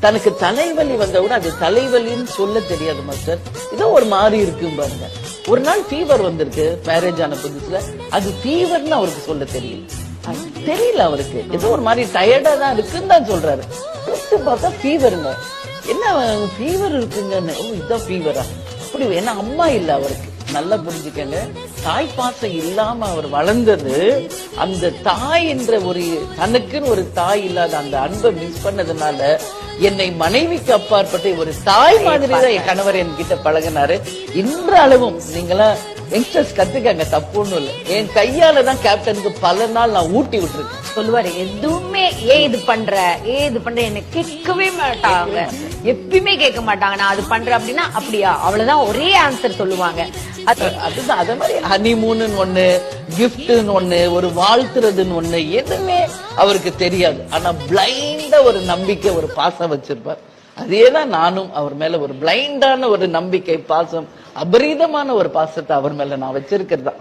தனக்கு தலைவலி வந்தவுடன் கூட அது தலைவலின்னு சொல்ல தெரியாது மாஸ்டர் ஏதோ ஒரு மாதிரி இருக்கும் பாருங்க. ஒரு நாள் ஃபீவர் வந்திருக்கு மேரேஜ் ஆன புதுசுல. அது ஃபீவர்னு அவருக்கு சொல்ல தெரியல. தெரியல அவருக்கு. ஏதோ ஒரு மாதிரி டயர்டா தான் இருக்குன்னு தான் சொல்றாரு. எடுத்து பார்த்தா ஃபீவருங்க என்ன ஃபீவர் இருக்குங்கன்னு. ஓ இதுதான் ஃபீவரா அப்படி ஏன்னா அம்மா இல்ல அவருக்கு. நல்லா புரிஞ்சுக்கங்க. தாய் பாசம் இல்லாம அவர் வளர்ந்தது அந்த தாய் என்ற ஒரு தனக்குன்னு ஒரு தாய் இல்லாத அந்த அன்பை மிஸ் பண்ணதுனால என்னை மனைவிக்கு அப்பாற்பட்டு ஒரு தாய் மாதிரி தான் என் கணவர் என்கிட்ட பழகினாரு. இன்றளவும் நீங்களா யங்ஸ்டர்ஸ் கத்துக்கங்க தப்பு இல்லை. என் கையால தான் கேப்டனுக்கு பல நாள் நான் ஊட்டி விட்டுருக்கேன். சொல்லுவாரு எதுவும் ஏன் இது பண்ற? ஏன் இது பண்ற? என்ன கேட்கவே மாட்டாங்க. எப்பயுமே கேட்க மாட்டாங்க. நான் அது பண்றேன் அப்படின்னா அப்படியா? அவ்வளவுதான். ஒரே ஆன்சர் சொல்லுவாங்க. அதுதான். அதே மாதிரி ஹனிமூன்னு ஒண்ணு கிஃப்ட்னு ஒண்ணு ஒரு வாழ்த்துறதுன்னு ஒண்ணு எதுவுமே அவருக்கு தெரியாது. ஆனா பிளைண்டா ஒரு நம்பிக்கை ஒரு பாசம் வச்சிருப்பார். அதேதான் நானும் அவர் மேல ஒரு பிளைண்டான ஒரு நம்பிக்கை பாசம் அபரீதமான ஒரு பாசத்தை அவர் மேல நான் வச்சிருக்கிறதா?